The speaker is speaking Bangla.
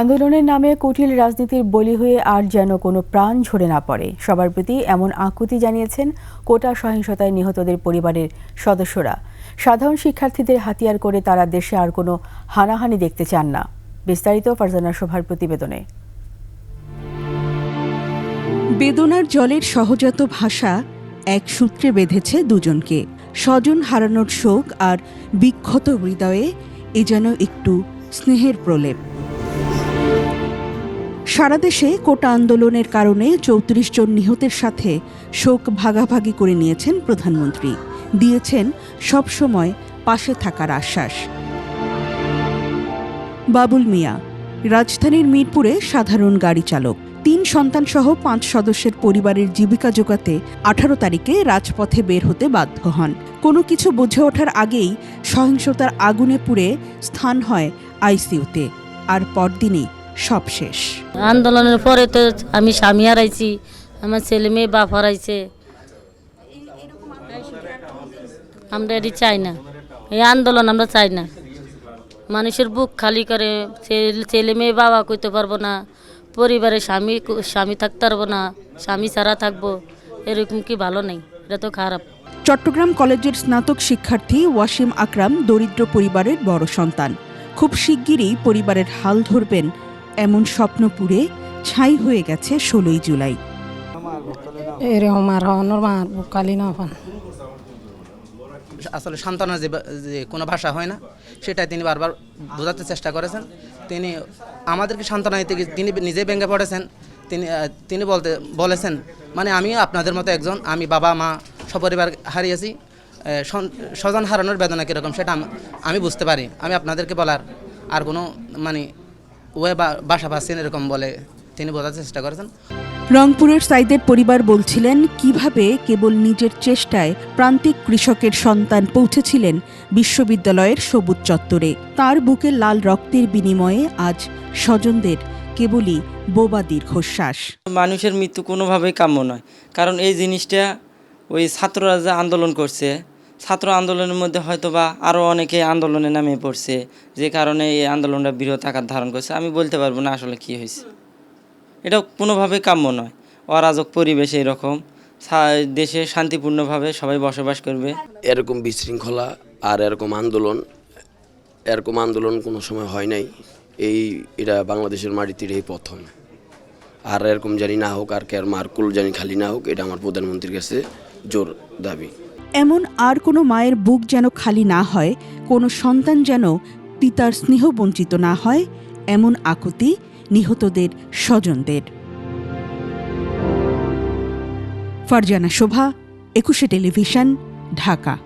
আন্দোলনের নামে কুটিল রাজনীতির বলি হয়ে আর যেন কোনো প্রাণ ঝরে না পড়ে। সবার প্রতি এমন আকুতি জানিয়েছেন কোটা সহিংসতায় নিহতদের পরিবারের সদস্যরা। সাধারণ শিক্ষার্থীদের হাতিয়ার করে তারা দেশে আর কোনো হানাহানি দেখতে চান না। বিস্তারিত ফারজানা শোভার প্রতিবেদনে। বেদনার জলের সহজাত ভাষা এক সূত্রে বেঁধেছে দুজনকে। স্বজন হারানোর শোক আর বিক্ষত হৃদয়ে এ যেন একটু স্নেহের প্রলেপ। সারা দেশে কোটা আন্দোলনের কারণে চৌত্রিশ জন নিহতের সাথে শোক ভাগাভাগি করে নিয়েছেন প্রধানমন্ত্রী। দিয়েছেন সবসময় পাশে থাকার আশ্বাস। বাবুল মিয়া, রাজধানীর মিরপুরে সাধারণ গাড়ি চালক। তিন সন্তানসহ পাঁচ সদস্যের পরিবারের জীবিকা জোগাতে আঠারো তারিখে রাজপথে বের হতে বাধ্য হন। কোনো কিছু বুঝে ওঠার আগেই সহিংসতার আগুনে পুড়ে স্থান হয় আইসিইউতে। আর পরদিনই সব শেষ। আন্দোলনের পরে তো আমি স্বামী হারাইছি আমার ছেলে মেয়ে বাপ হারাইছে। আমরা এটি চাই না। এই আন্দোলন আমরা চাই না। মানুষের বুক খালি করে ছেলে- মেয়ে বাবা কইতে পারব না। পরিবারে স্বামী স্বামী থাকতে পারব না। স্বামী ছাড়া থাকব। এরকম কি ভালো নেই? এটা তো খারাপ। চট্টগ্রাম কলেজের স্নাতক শিক্ষার্থী ওয়াসিম আকরাম দরিদ্র পরিবারের বড় সন্তান। খুব শিগগিরই পরিবারের হাল ধরবেন এমন স্বপ্ন পুড়ে ছাই হয়ে গেছে ষোলোই জুলাই। বুকালি না আসলে সান্ত্বনার যে যে কোনো ভাষা হয় না সেটাই তিনি বারবার বোঝাতে চেষ্টা করেছেন। তিনি আমাদেরকে সান্ত্বনা দিতে গিয়ে তিনি নিজে ভেঙে পড়েছেন। তিনি তিনি বলতে বলেছেন মানে আমিও আপনাদের মতো একজন আমি বাবা মা সপরিবার হারিয়েছি। স্বজন হারানোর বেদনা কীরকম সেটা আমি বুঝতে পারি। আমি আপনাদেরকে বলার আর কোনো মানে ওয়ে বাসা পাচ্ছেন এরকম বলে তিনি বোঝাতে চেষ্টা করেছেন। রংপুরের সাইদের পরিবার বলছিলেন কীভাবে কেবল নিজের চেষ্টায় প্রান্তিক কৃষকের সন্তান পৌঁছেছিলেন বিশ্ববিদ্যালয়ের সবুজ চত্বরে। তার বুকে লাল রক্তের বিনিময়ে আজ স্বজনদের কেবলই বোবা দীর্ঘশ্বাস। মানুষের মৃত্যু কোনোভাবেই কাম্য নয়। কারণ এই জিনিসটা ওই ছাত্ররা যে আন্দোলন করছে ছাত্র আন্দোলনের মধ্যে হয়তো বা আরও অনেকে আন্দোলনে নামে পড়ছে, যে কারণে এই আন্দোলনটা বৃহৎ আকার ধারণ করছে। আমি বলতে পারব না আসলে কি হয়েছে। এটা কোনোভাবেই কাম্য নয়। অরাজক পরিবেশ এরকম দেশে শান্তিপূর্ণভাবে সবাই বসবাস করবে। এরকম বিশৃঙ্খলা আর এরকম আন্দোলন এরকম আন্দোলন কোনো সময় হয় নাই। এই, এটা বাংলাদেশের মাটিতে এই প্রথম। আর এরকম জানি না হোক, আর কে আর মার্কুল জানি খালি না হোক, এটা আমার প্রধানমন্ত্রীর কাছে জোর দাবি। এমন আর কোনো মায়ের বুক যেন খালি না হয়, কোনো সন্তান যেন পিতার স্নেহ বঞ্চিত না হয়, এমন আকুতি নিহতদের স্বজনদের। ফারজানা শোভা, একুশে টেলিভিশন, ঢাকা।